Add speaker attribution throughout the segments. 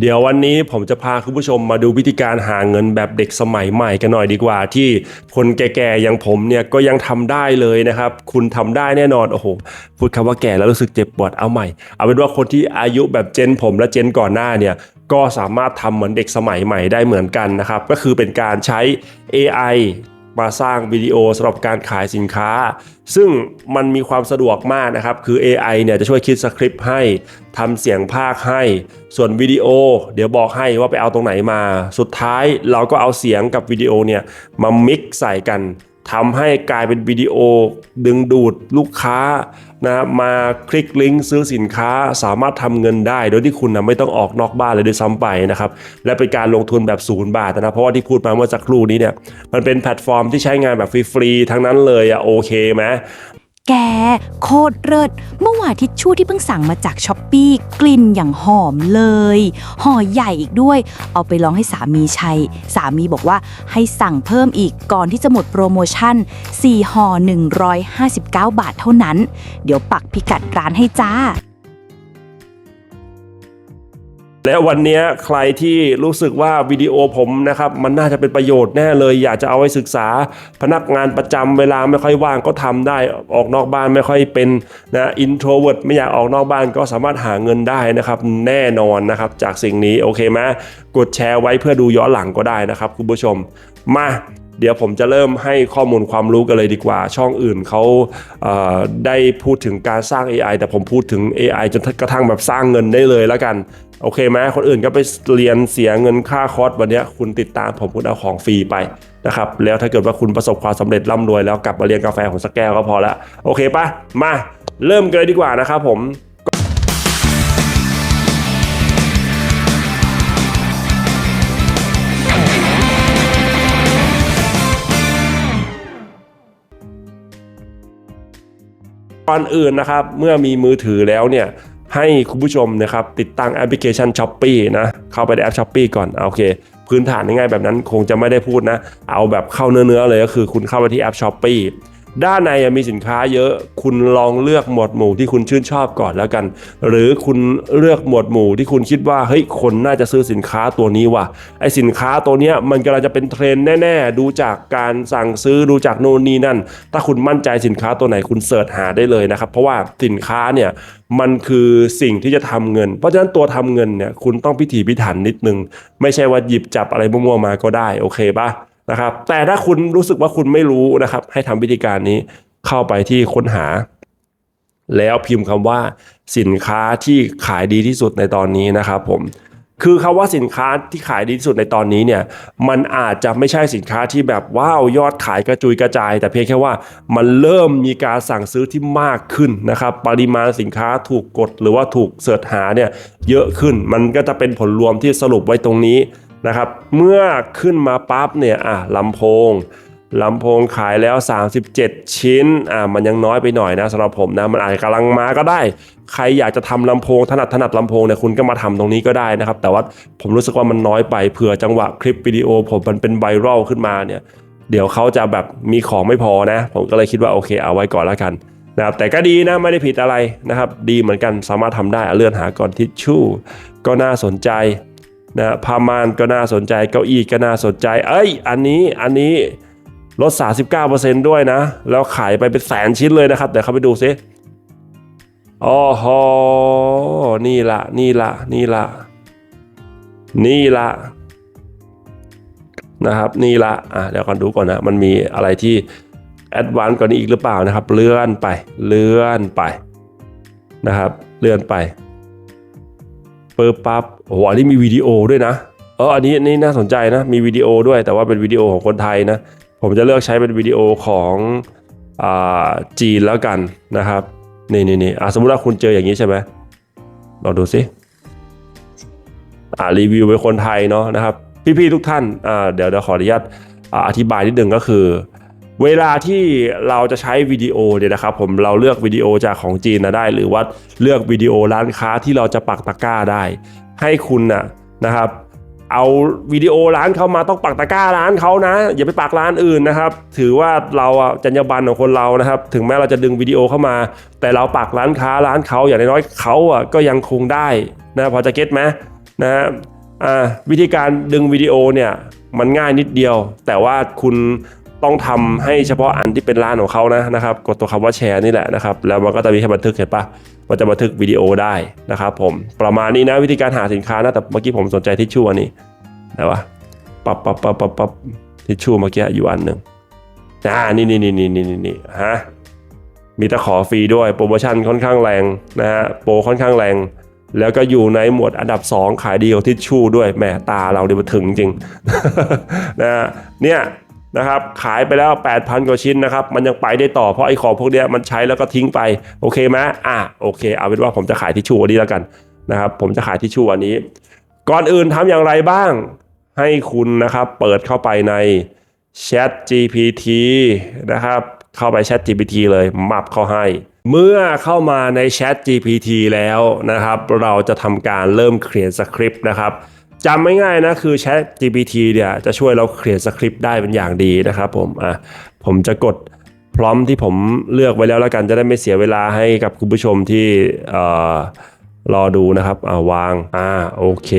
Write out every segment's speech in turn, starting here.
Speaker 1: เดี๋ยววันนี้ผมจะพาคุณผู้ชมมาดูวิธีการหาเงินแบบเด็กสมัยใหม่กันหน่อยดีกว่า ที่คนแก่ๆอย่างผมเนี่ยก็ยังทำได้เลยนะครับ คุณทำได้แน่นอนโอ้โหพูดคำว่าแก่แล้วรู้สึกเจ็บปวดเอาใหม่ เอาเป็นว่าคนที่อายุแบบเจนผมและเจนก่อนหน้าเนี่ยก็สามารถทำเหมือนเด็กสมัยใหม่ได้เหมือนกันนะครับ ก็คือเป็นการใช้ AI มาสร้างวิดีโอสำหรับการขายสินค้า ซึ่งมันมีความสะดวกมากนะครับ คือ AI เนี่ยจะช่วยคิดสคริปต์ให้ทำเสียงภาคให้ ส่วนวิดีโอ เดี๋ยวบอกให้ว่าไปเอาตรงไหนมา สุดท้ายเราก็เอาเสียงกับวิดีโอเนี่ยมามิกใส่กันทำให้กลายเป็นวิดีโอดึงดูดลูกค้า นะมาคลิกลิงก์ซื้อสินค้าสามารถทำเงินได้ โดยที่คุณนะไม่ต้องออกนอกบ้านเลยด้วยซ้ำไปนะครับและเป็นการลงทุนแบบศูนย์บาทนะเพราะว่าที่พูดมาเมื่อสักครู่นี้เนี่ยมันเป็นแพลตฟอร์มที่ใช้งานแบบฟรีๆทั้งนั้นเลยอะโอเคไหม
Speaker 2: แก โคตรเลิศเมื่อวานทิชชู่ที่เพิ่งสั่งมาจากช้อปปีกลิ่นอย่างหอมเลยห่อใหญ่อีกด้วย เอาไปลองให้สามีใช้สามีบอกว่าให้สั่งเพิ่มอีกก่อนที่จะหมดโปรโมชั่น 4ห่อ159 บาทเท่านั้น เดี๋ยวปักพิกัดร้านให้จ้า
Speaker 1: และวันนี้ใครที่รู้สึกว่าวิดีโอผมนะครับมันน่าจะเป็นประโยชน์แน่เลย อยากจะเอาไว้ศึกษาพนักงานประจำเวลาไม่ค่อยว่างก็ทำได้ออกนอกบ้านไม่ค่อยเป็นนะอินโทรเวิร์ดไม่อยากออกนอกบ้านก็สามารถหาเงินได้นะครับแน่นอนนะครับจากสิ่งนี้โอเคไหมกดแชร์ไว้เพื่อดูย้อนหลังก็ได้นะครับคุณผู้ชมมา เดี๋ยวผมจะเริ่มให้ข้อมูลความรู้กันเลยดีกว่า ช่องอื่นเขาเได้พูดถึงการสร้าง AI แต่ผมพูดถึง AI จนกระทั่งแบบสร้างเงินได้เลยแล้วกัน โอเคไหมคนอื่นก็ไปเรียนเสียเงินค่าคอร์สวันนี้คุณติดตามผมคุณเอาของฟรีไปนะครับแล้วถ้าเกิดว่าคุณประสบความสำเร็จร่ำรวยแล้วกลับมาเรียนกาแฟของสแก้วก็พอล้วโอเคปะมาเริ่มกันเลยดีกว่านะครับผม ก่อนอื่นนะครับ เมื่อมีมือถือแล้วเนี่ยให้คุณผู้ชมนะครับติดตั้งแอปพลิเคชัน s h อ p e e นะเข้าไปในแอป s h อ p e e ก่อนโอเค พื้นฐานง่ายๆแบบนั้นคงจะไม่ได้พูดนะ เอาแบบเข้าเนื้อๆเลยก็คือคุณเข้าไปที่แอป s h อ p e e ด้านในมีสินค้าเยอะคุณลองเลือกหมวดหมู่ที่คุณชื่นชอบก่อนแล้วกัน หรือคุณเลือกหมวดหมู่ที่คุณคิดว่าเฮ้ยคนน่าจะซื้อสินค้าตัวนี้ว่ะไอสินค้าตัวเนี้ยมันกำลังจะเป็นเทรนแน่ ๆ ดูจากการสั่งซื้อดูจากโน่นนี่นั่น ถ้าคุณมั่นใจสินค้าตัวไหนคุณเสิร์ชหาได้เลยนะครับเพราะว่าสินค้าเนี่ยมันคือสิ่งที่จะทำเงิน เพราะฉะนั้นตัวทำเงินเนี่ยคุณต้องพิถีพิถันนิดนึง ไม่ใช่ว่าหยิบจับอะไรมั่วๆมาก็ได้โอเคปะ นะครับ แต่ถ้าคุณรู้สึกว่าคุณไม่รู้นะครับ ให้ทำวิธีการนี้เข้าไปที่ค้นหา แล้วพิมพ์คำว่าสินค้าที่ขายดีที่สุดในตอนนี้นะครับผมคือคำว่าสินค้าที่ขายดีที่สุดในตอนนี้เนี่ยมันอาจจะไม่ใช่สินค้าที่แบบว้าวยอดขายกระจุยกระจาย แต่เพียงแค่ว่ามันเริ่มมีการสั่งซื้อที่มากขึ้นนะครับปริมาณสินค้าถูกกดหรือว่าถูกเสิร์ชหาเนี่ยเยอะขึ้น มันก็จะเป็นผลรวมที่สรุปไว้ตรงนี้ นะครับ เมื่อขึ้นมาปั๊บเนี่ยอะลำโพงลำโพงขายแล้ว 37 ชิ้นอ่ามันยังน้อยไปหน่อยนะสำหรับผมนะมันอาจจะกำลังมาก็ได้ ใครอยากจะทำลำโพงถนัดถนัดลำโพงเนี่ยคุณก็มาทำตรงนี้ก็ได้นะครับ แต่ว่าผมรู้สึกว่ามันน้อยไปเผื่อจังหวะคลิปวิดีโอ ผมมันเป็นไวรัลขึ้นมาเนี่ยเดี๋ยวเขาจะแบบมีของไม่พอนะ ผมก็เลยคิดว่าโอเคเอาไว้ก่อนแล้วกันนะครับแต่ก็ดีนะไม่ได้ผิดอะไรนะครับ ดีเหมือนกันสามารถทำได้เลื่อนหาก่อนทิชชู่ก็น่าสนใจ นะผ้าม่านก็น่าสนใจเก้าอี้ก็น่าสนใจ เอ้ย อันนี้อันนี้ลด 39%ด้วยนะ แล้วขายไปเป็นแสนชิ้นเลยนะครับเดี๋ยวเข้าไปดูซิอ๋อฮอนี่ละนี่ละนี่ละนี่ละนะครับนี่ละอะเดี๋ยวก่อนดูก่อนนะ มันมีอะไรที่แอดวานซ์กว่านี้อีกหรือเปล่านะครับ เลื่อนไปเลื่อนไปนะครับ เลื่อนไป ปิดปั๊บโอ้โหอันนี้มีวิดีโอด้วยนะเอออันนี้นี่น่าสนใจนะ มีวิดีโอด้วย แต่ว่าเป็นวิดีโอของคนไทยนะ ผมจะเลือกใช้เป็นวิดีโอของอาจีนแล้วกันนะครับ นี่นี่นี่สมมติว่าคุณเจออย่างนี้ใช่ไหมลองดูสิอ่ารีวิวเป็นคนไทยเนาะนะครับ พี่ๆทุกท่านอ่าเดี๋ยวเดี๋ยวขออนุญาตอ่าอธิบายนิดนึงก็คือ เวลาที่เราจะใช้วิดีโอเนี่ยนะครับผมเราเลือกวิดีโอจากของจีนนะได้ หรือว่าเลือกวิดีโอร้านค้าที่เราจะปักตะกร้าได้ ให้คุณนะนะครับ เอาวิดีโอร้านเขามาต้องปักตะกร้าร้านเขานะ อย่าไปปักร้านอื่นนะครับ ถือว่าเราจรรยาบรรณของคนเรานะครับ ถึงแม้เราจะดึงวิดีโอเข้ามา แต่เราปักร้านค้าร้านเขาอย่างน้อยเขาอะก็ยังคงได้นะพอจะเก็ตไหมนะฮะอ่าวิธีการดึงวิดีโอเนี่ยมันง่ายนิดเดียว แต่ว่าคุณ ต้องทำให้เฉพาะอันที่เป็นร้านของเขานะนะครับกดตัวคำว่าแชร์นี่แหละนะครับแล้วมันก็จะมีให้บันทึกเห็นปะมันจะบันทึกวิดีโอได้นะครับผมประมาณนี้นะวิธีการหาสินค้านะแต่เมื่อกี้ผมสนใจทิชชู่อันนี้ไหนวะปับปับปับปับปับทิชชู่เมื่อกี้อยู่อันหนึ่งอ่านี่นี่นี่นี่นี่นี่ฮะมีตะขอฟรีด้วยโปรโมชั่นค่อนข้างแรงนะฮะโปรค่อนข้างแรง แล้วก็อยู่ในหมวดอันดับ 2 ขายดีกว่าทิชชู่ด้วยแหมตาเราเดี๋ยวมาถึงจริงนะฮะเนี่ย นะครับขายไปแล้ว 8,000 กว่าชิ้นนะครับ มันยังไปได้ต่อเพราะไอ้ของพวกเนี้ยมันใช้แล้วก็ทิ้งไป โอเคไหมอะโอเค เอาเป็นว่าผมจะขายทิชชู่อันนี้แล้วกันนะครับ ผมจะขายทิชชู่อันนี้ ก่อนอื่นทำอย่างไรบ้าง ให้คุณนะครับ เปิดเข้าไปใน Chat GPT นะครับ เข้าไป Chat GPT เลยมับเข้าให้ เมื่อเข้ามาใน Chat GPT แล้วนะครับ เราจะทำการเริ่มเขียนสคริปต์นะครับ จำไม่ง่ายนะคือ Chat GPT เนี่ยจะช่วยเราเขียนสคริปต์ได้เป็นอย่างดีนะครับผมอะผมจะกดพร้อมที่ผมเลือกไว้แล้วแล้วกันจะได้ไม่เสียเวลาให้กับคุณผู้ชมที่เอ่อรอดูนะครับอ่าวางอ่าโอเค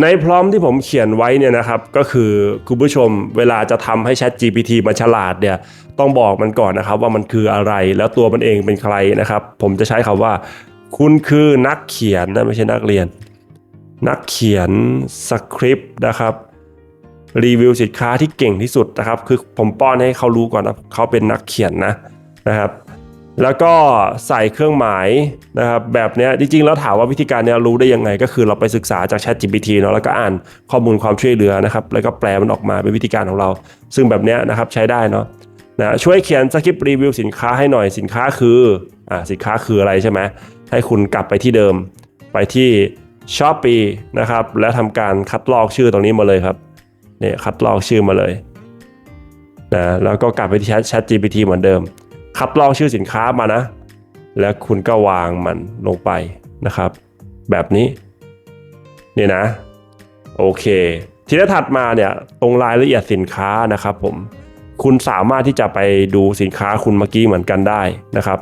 Speaker 1: ในพร้อมที่ผมเขียนไว้เนี่ยนะครับ ก็คือคุณผู้ชมเวลาจะทำให้ Chat GPT มันฉลาดเนี่ยต้องบอกมันก่อนนะครับว่ามันคืออะไรแล้วตัวมันเองเป็นใครนะครับ ผมจะใช้คำว่า คุณคือนักเขียนนะไม่ใช่นักเรียน นักเขียนสคริปต์นะครับรีวิวสินค้าที่เก่งที่สุดนะครับ คือผมป้อนให้เขารู้ก่อนนะเขาเป็นนักเขียนนะนะครับ แล้วก็ใส่เครื่องหมายนะครับแบบนี้จริงๆ แล้วถามว่าวิธีการเนี้ยรู้ได้ยังไง ก็คือเราไปศึกษาจาก Chat GPT เนาะแล้วก็อ่านข้อมูลความช่วยเหลือนะครับ แล้วก็แปลมันออกมาเป็นวิธีการของเรา ซึ่งแบบนี้นะครับใช้ได้เนาะนะช่วยเขียนสคริปต์รีวิวสินค้าให้หน่อยสินค้าคืออ่าสินค้าคืออะไรใช่ไหมให้คุณกลับไปที่เดิมไปที่ s h o p e e นะครับ แล้วทำการคัดลอกชื่อตรงนี้มาเลยครับเนี่ยคัดลอกชื่อมาเลยนะแล้วก็กลับไปที่ Chat Chat GPT เหมือนเดิม คัดลอกชื่อสินค้ามานะ แล้วคุณก็วางมันลงไปนะครับ แบบนี้เนี่ยนะ โอเค ทีนี้ถัดมาเนี่ยตรงรายละเอียดสินค้านะครับผมคุณสามารถที่จะไปดูสินค้าคุณเมื่อกี้เหมือนกันได้นะครับ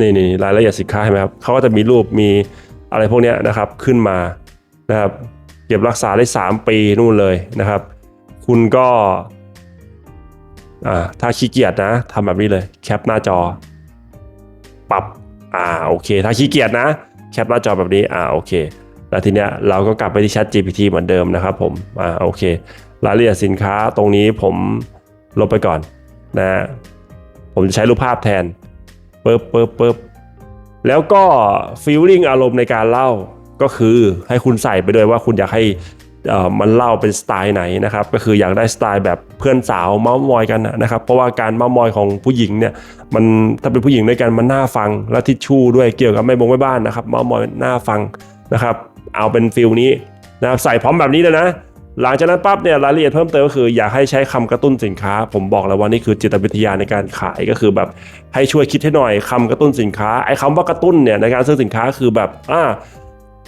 Speaker 1: นี่นี่รายละเอียดสินค้าเห็นไหมครับเขาก็จะมีรูปมี อะไรพวกนี้นะครับขึ้นมานะครับเก็บรักษาได้ 3 ปีนู่นเลยนะครับ คุณก็อ่าถ้าขี้เกียจนะทำแบบนี้เลยแคปหน้าจอปรับอ่าโอเค ถ้าขี้เกียจนะแคปหน้าจอแบบนี้อ่าโอเค แล้วทีเนี้ยเราก็กลับไปที่ Chat GPT เหมือนเดิมนะครับผมอ่าโอเครายละเอียดสินค้าตรงนี้ผมลบไปก่อนนะผมจะใช้รูปภาพแทนปึ๊บปึ๊บปึ๊บ แล้วก็ฟีลลิ่งอารมณ์ในการเล่าก็คือให้คุณใส่ไปด้วยว่าคุณอยากให้มันเล่าเป็นสไตล์ไหนนะครับก็คืออยากได้สไตล์แบบเพื่อนสาวเมาส์มอยกันนะครับเพราะว่าการเมาส์มอยของผู้หญิงเนี่ยมันถ้าเป็นผู้หญิงด้วยกันมันน่าฟังและทิชชู่ด้วยเกี่ยวกับไม่บงไม่บ้านนะครับเมาส์มอยน่าฟังนะครับเอาเป็นฟิลนี้นะครับใส่พร้อมแบบนี้เลยนะ หลังจากนั้นปั๊บเนี่ยรายละเอียดเพิ่มเติมก็คืออยากให้ใช้คำกระตุ้นสินค้า ผมบอกแล้วว่านี่คือจิตวิทยาในการขายก็คือแบบให้ช่วยคิดให้หน่อยคำกระตุ้นสินค้าไอ้คำว่ากระตุ้นเนี่ยในการซื้อสินค้าคือแบบอ่า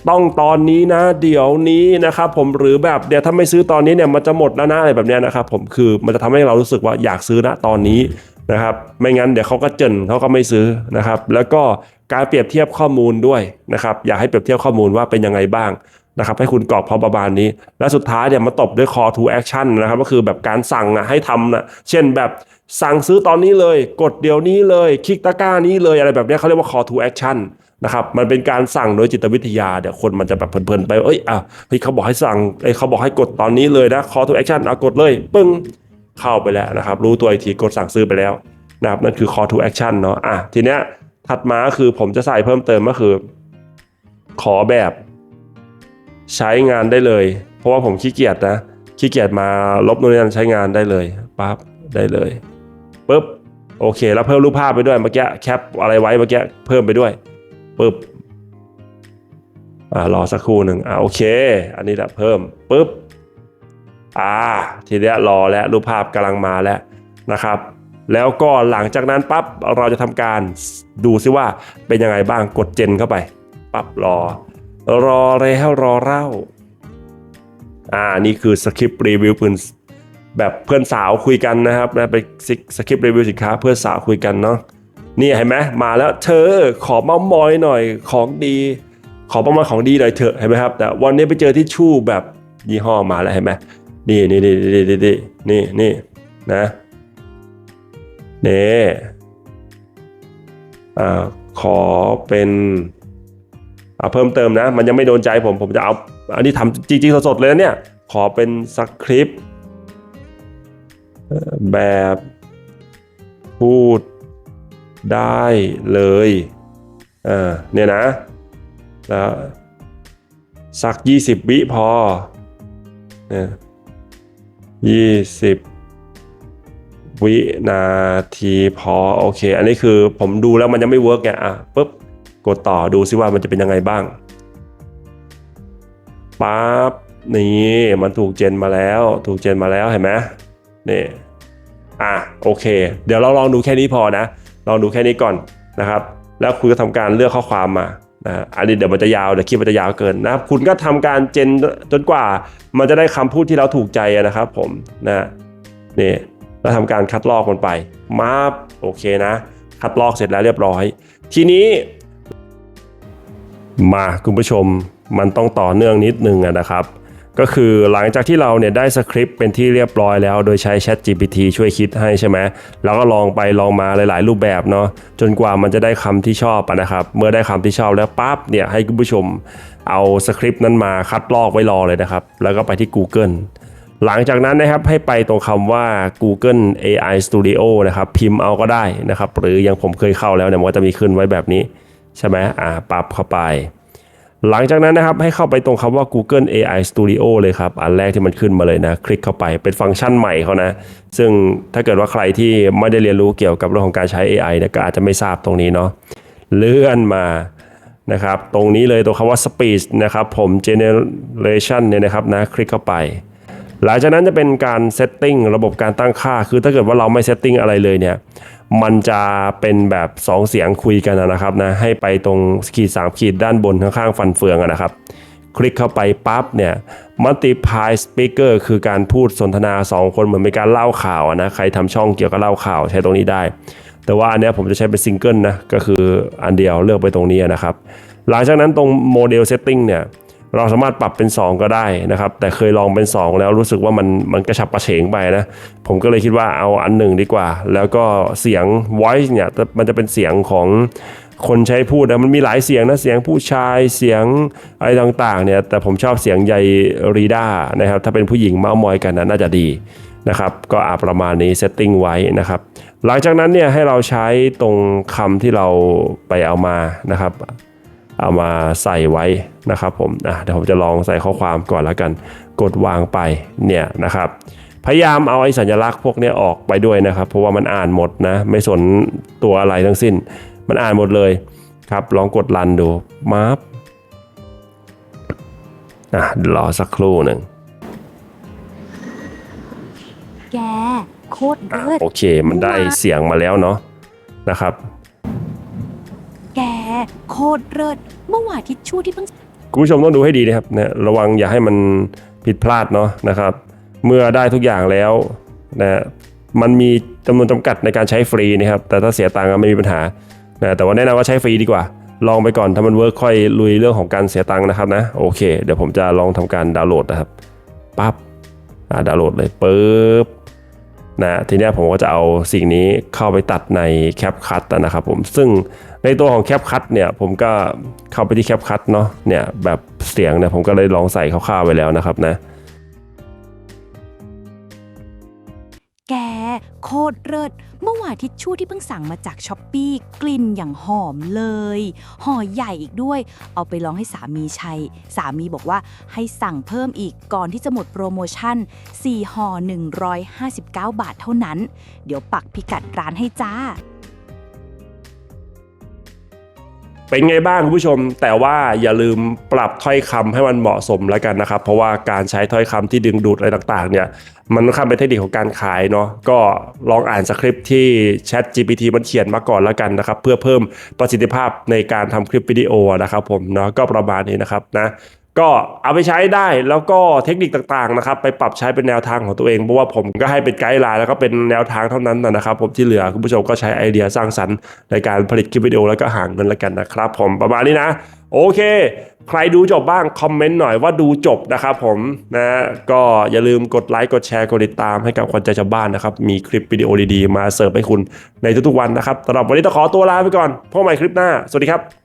Speaker 1: ต้องตอนนี้นะ เดี๋ยวนี้นะครับผมหรือแบบเดี๋ยวถ้าไม่ซื้อตอนนี้เนี่ยมันจะหมดแล้วนะอะไรแบบเนี้ยนะครับผมคือมันจะทำให้เรารู้สึกว่าอยากซื้อณตอนนี้นะครับไม่งั้นเดี๋ยวเขาก็เจนเขาก็ไม่ซื้อนะครับ แล้วก็การเปรียบเทียบข้อมูลด้วยนะครับ อยากให้เปรียบเทียบข้อมูลว่าเป็นยังไงบ้าง นะครับให้คุณกรอกพอประมาณนี้ และสุดท้ายเนี่ยมาตบด้วย call to action นะครับก็คือแบบการสั่งอะให้ทำนะเช่นแบบสั่งซื้อตอนนี้เลย กดเดี๋ยวนี้เลยคลิกตะกร้านี้เลยอะไรแบบนี้เขาเรียกว่า call to action นะครับมันเป็นการสั่งโดยจิตวิทยาเดี๋ยวคนมันจะแบบเพลินๆไปเอ้ยอะเฮ้ยเขาบอกให้สั่งเอ้ยเขาบอกให้กดตอนนี้เลยนะ call to action อะกดเลยปึ้งเข้าไปแล้วนะครับ รู้ตัวอีกทีกดสั่งซื้อไปแล้วนะครับนั่นคือ call to action เนาะอะทีเนี้ยถัดมาคือผมจะใส่เพิ่มเติมก็คือ ขอแบบ ใช้งานได้เลย เพราะว่าผมขี้เกียจนะขี้เกียจมาลบนู่นนนั่นใช้งานได้เลยปั๊บได้เลยปุ๊บโอเค แล้วเพิ่มรูปภาพไปด้วยเมื่อกี้แคปอะไรไว้เมื่อกี้เพิ่มไปด้วยปุ๊บอ่ารอสักครู่หนึ่งอ่าโอเค อันนี้แหละเพิ่มปุ๊บอ่าทีเนี้ยรอแล้วรูปภาพกำลังมาแล้วนะครับ แล้วก็หลังจากนั้นปั๊บเราจะทำการดูซิว่าเป็นยังไงบ้างกดเจนเข้าไปปั๊บรอ รอแล้วรอเล่าอ่านี่คือสคริปต์รีวิวเพื่อนแบบเพื่อนสาวคุยกันนะครับนะไปสคริปต์รีวิวสินค้าเพื่อนสาวคุยกันเนาะนี่เห็นไหมมาแล้วเธอขอเมามอยหน่อยของดี ขอประมาณของดีหน่อยเถอะเห็นไหมครับ แต่วันนี้ไปเจอที่ชู่แบบยี่ห้อมาแล้วเห็นไหมนี่นี่นี่นี่นี่นี่นี่นะนี่อ่าขอเป็น เอาเพิ่มเติมนะ มันยังไม่โดนใจผมผมจะเอา อันนี้ทำจริงๆสดๆเลยเนี่ย ขอเป็นสคริปต์แบบพูดได้เลยเออเนี่ยนะแล้วสัก 20 วิพอเนี่ยยี่สิบวินาทีพอ โอเค อันนี้คือผมดูแล้วมันยังไม่เวิร์กไงอะปุ๊บ กดต่อดูซิว่ามันจะเป็นยังไงบ้างปั๊บนี่มันถูกเจนมาแล้ว ถูกเจนมาแล้วเห็นไหมนี่อะโอเค เดี๋ยวเราลองดูแค่นี้พอนะ ลองดูแค่นี้ก่อนนะครับ แล้วคุณก็ทำการเลือกข้อความมานะอันนี้เดี๋ยวมันจะยาวเดี๋ยวคลิปมันจะยาวเกินนะครับคุณก็ทำการเจนจนกว่า มันจะได้คำพูดที่เราถูกใจนะครับ ผมนะนี่แล้วทำการคัดลอกมันไปมาบโอเคนะ คัดลอกเสร็จแล้วเรียบร้อย ทีนี้ มาคุณผู้ชมมันต้องต่อเนื่องนิดนึงนะครับ ก็คือหลังจากที่เราเนี่ยได้สคริปต์เป็นที่เรียบร้อยแล้ว โดยใช้ Chat GPT ช่วยคิดให้ใช่ไหมแล้วก็ลองไปลองมาหลาย ๆ รูปแบบเนาะจนกว่ามันจะได้คำที่ชอบนะครับ เมื่อได้คำที่ชอบแล้วปั๊บเนี่ยให้คุณผู้ชมเอาสคริปต์นั้นมาคัดลอกไว้รอเลยนะครับ แล้วก็ไปที่ Google หลังจากนั้นนะครับให้ไปตรงคำว่า Google AI Studio นะครับพิมพ์เอาก็ได้นะครับ หรืออย่างผมเคยเข้าแล้วเนี่ยมันก็จะมีขึ้นไว้แบบนี้ ใช่ไหมอ่าปรับเข้าไป หลังจากนั้นนะครับให้เข้าไปตรงคำว่า Google AI Studio เลยครับ อันแรกที่มันขึ้นมาเลยนะ คลิกเข้าไปเป็นฟังก์ชันใหม่เขานะ ซึ่งถ้าเกิดว่าใครที่ไม่ได้เรียนรู้เกี่ยวกับเรื่องของการใช้ AI เนี่ยก็อาจจะไม่ทราบตรงนี้เนาะเลื่อนมานะครับ ตรงนี้เลยตรงคำว่า Speech นะครับผม Generation เนี่ยนะครับนะคลิกเข้าไปหลังจากนั้นจะเป็นการเซตติ้งระบบการตั้งค่า คือถ้าเกิดว่าเราไม่เซตติ้งอะไรเลยเนี่ย มันจะเป็นแบบ 2 เสียงคุยกันนะครับนะให้ไปตรงขีด3ขีดด้านบนข้างๆฟันเฟืองอะนะครับ คลิกเข้าไปปั๊บเนี่ย multiply speaker คือการพูดสนทนา 2 คนเหมือนเป็นการเล่าข่าวนะใครทำช่องเกี่ยวกับเล่าข่าวใช้ตรงนี้ได้ แต่ว่าอันนี้ผมจะใช้เป็นซิงเกิลนะก็คืออันเดียวเลือกไปตรงนี้นะครับ หลังจากนั้นตรงโมเดลเซตติ้งเนี่ย เราสามารถปรับเป็น 2 ก็ได้นะครับ แต่เคยลองเป็น 2 แล้วรู้สึกว่ามันมันกระฉับกระเฉงไปนะ ผมก็เลยคิดว่าเอาอันหนึ่งดีกว่า แล้วก็เสียง voice เนี่ยมันจะเป็นเสียงของคนใช้พูดนะมันมีหลายเสียงนะเสียงผู้ชายเสียงอะไรต่างๆเนี่ยแต่ผมชอบเสียงใยรีด้านะครับถ้าเป็นผู้หญิงเมาส์มอยกันนะน่าจะดีนะครับก็อาประมาณนี้เซตติ้งไว้นะครับหลังจากนั้นเนี่ยให้เราใช้ตรงคำที่เราไปเอามานะครับ เอามาใส่ไว้นะครับผมอะเดี๋ยวผมจะลองใส่ข้อความก่อนแล้วกัน กดวางไปเนี่ยนะครับ พยายามเอาไอ้สัญลักษณ์พวกเนี้ยออกไปด้วยนะครับ เพราะว่ามันอ่านหมดนะไม่สนตัวอะไรทั้งสิ้น มันอ่านหมดเลยครับลองกดรันดูมาบอะเดี๋ยวรอสักครู่หนึ่ง
Speaker 2: แกโคตร
Speaker 1: อะ
Speaker 2: เลิศ
Speaker 1: โอเค มันได้เสียงมาแล้วเนาะนะครับ
Speaker 2: แก โคตรเลิศเมื่อวานทิชชู่ที่เพิ่ง
Speaker 1: คุณผู้ชมต้องดูให้ดีนะครับนะระวังอย่าให้มันผิดพลาดเนาะนะครับ เมื่อได้ทุกอย่างแล้วนะมันมีจำนวนจำกัดในการใช้ฟรีนะครับ แต่ถ้าเสียตังค์ก็ไม่มีปัญหานะแต่ว่าแนะนำว่าใช้ฟรีดีกว่า ลองไปก่อนถ้ามันเวิร์กค่อยลุยเรื่องของการเสียตังค์นะครับนะโอเค เดี๋ยวผมจะลองทำการดาวน์โหลดนะครับปั๊บดาวน์โหลดเลยปึ๊บ นะทีนี้ผมก็จะเอาสิ่งนี้เข้าไปตัดในแคปคัตนะครับผมซึ่งในตัวของแคปคัตเนี่ยผมก็เข้าไปที่แคปคัตเนาะเนี่ยแบบเสียงเนี่ยผมก็เลยลองใส่คร่าวๆไว้แล้วนะครับนะ
Speaker 2: แกโคตรเลิศ เมื่อวานทิชชู่ที่เพิ่งสั่งมาจากช้อปปีกลิ่นอย่างหอมเลยห่อใหญ่อีกด้วย เอาไปลองให้สามีใช้สามีบอกว่าให้สั่งเพิ่มอีกก่อนที่จะหมดโปรโมชั่น 4ห่อ159 บาทเท่านั้น เดี๋ยวปักพิกัดร้านให้จ้า
Speaker 1: เป็นไงบ้างคุณผู้ชม แต่ว่าอย่าลืมปรับถ้อยคำให้มันเหมาะสมแล้วกันนะครับ เพราะว่าการใช้ถ้อยคำที่ดึงดูดอะไรต่างๆ เนี่ย มันค่อนข้างเป็นเทคนิคของการขายเนาะก็ลองอ่านสคริปต์ที่ Chat GPT มันเขียนมาก่อนแล้วกันนะครับ เพื่อเพิ่มประสิทธิภาพในการทำคลิปวิดีโอนะครับผมเนาะก็ประมาณนี้นะครับนะ ก็เอาไปใช้ได้แล้วก็เทคนิคต่างๆนะครับ ไปปรับใช้เป็นแนวทางของตัวเองเพราะว่าผมก็ให้เป็นไกด์ไลน์แล้วก็เป็นแนวทางเท่านั้นนะครับ ผมที่เหลือคุณผู้ชมก็ใช้ไอเดียสร้างสรรค์ในการผลิตคลิปวิดีโอแล้วก็หาเงินแล้วกันนะครับ ผมประมาณนี้นะ โอเค ใครดูจบบ้างคอมเมนต์หน่อยว่าดูจบนะครับผมนะก็อย่าลืมกดไลค์กดแชร์กดติดตามให้กับคนใจชาวบ้านนะครับมีคลิปวิดีโอดีๆมาเสิร์ฟให้คุณในทุกๆวันนะครับสำหรับวันนี้ต้องขอตัวลาไปก่อนพบใหม่คลิปหน้าสวัสดีครับ